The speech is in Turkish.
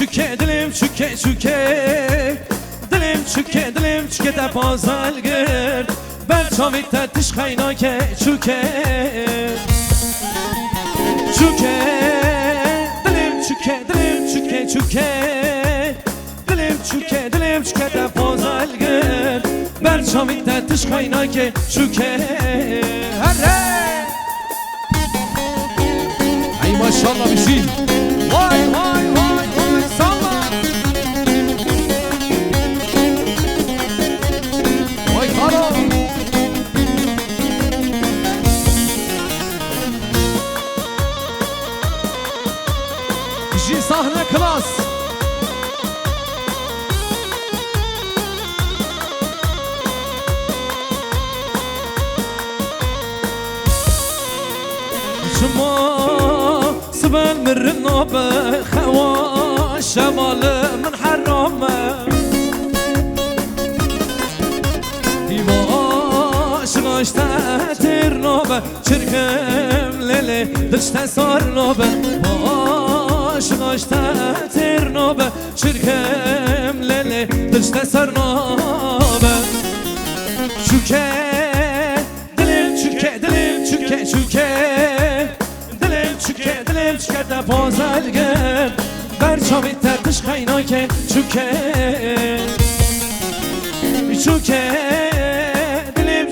çüke dilim çüke çüke. Dilim çüke dilim çüke de bazel gir Ben çavit tetiş kaynake çüke. Çüke Dilim çüke dilim çüke çüke. Dilim çüke dilim çüke de bazel gir Ben çavit tetiş kaynake çüke. Hare Ay maşallah bir şey Ji sahne klas شما سبل من النوبة خوا شمال من حرامة باش غاشتا تر نوبة چرکم لیلی دشتا سار نوبة باش غاشتا تر نوبة چرکم لیلی دشتا سار نوبة Çüke Dilim çüke dilim çüke çüke Dilim çüke dilim çüke de bozel gel Ver çavit tertiş kaynake çüke Çüke Dilim